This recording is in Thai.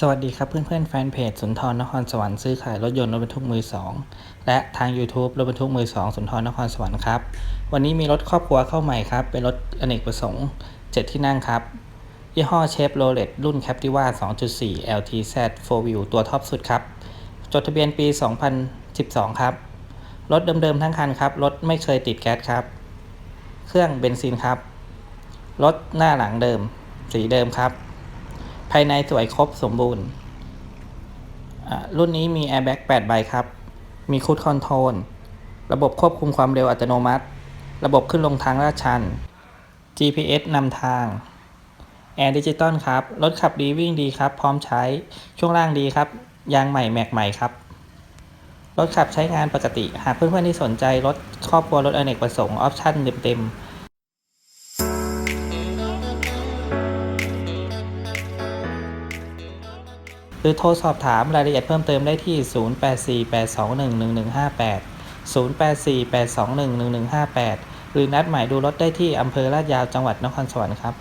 สวัสดีครับเพื่อนๆแฟนเพจสุนทรนครสวรรค์ซื้อขายรถยนต์รถบรรทุกมือ 2 และทาง YouTube รถบรรทุกมือ 2 สุนทรนครสวรรค์ครับ วันนี้มีรถครอบครัวเข้าใหม่ครับ เป็นรถอเนกประสงค์ 7 ที่นั่งครับ ยี่ห้อเชฟโรเลตรุ่น Captiva 2.4 LTZ 4 Wheel ตัวท็อปสุดครับ จดทะเบียนปี 2012 ครับ รถเดิมๆทั้งคันครับ รถไม่เคยติดแก๊สครับ เครื่องเบนซินครับ รถหน้าหลังเดิม สีเดิมครับ ภายในสวยครบสมบูรณ์ รุ่นนี้มี Airbag 8 ใบครับ มีคูดคอนโทรล ระบบควบคุมความเร็วอัตโนมัติ ระบบขึ้นลงทางลาดชัน GPS นำทาง แอร์ดิจิตอลครับ รถขับดีวิ่งดีครับ พร้อมใช้ ช่วงล่างดีครับ ยางใหม่แม็กใหม่ครับ รถขับใช้งานปกติ หากเพื่อนๆที่สนใจรถครอบครัวรถอเนกประสงค์ ออปชั่นเต็มๆ รือโทรสอบถามรายละเอียดเพิ่มเติมได้ที่ 0848211158 0848211158 หรือนัดหมายดูรถได้ที่อำเภอลาดยาวจังหวัดนครสวรรค์ครับ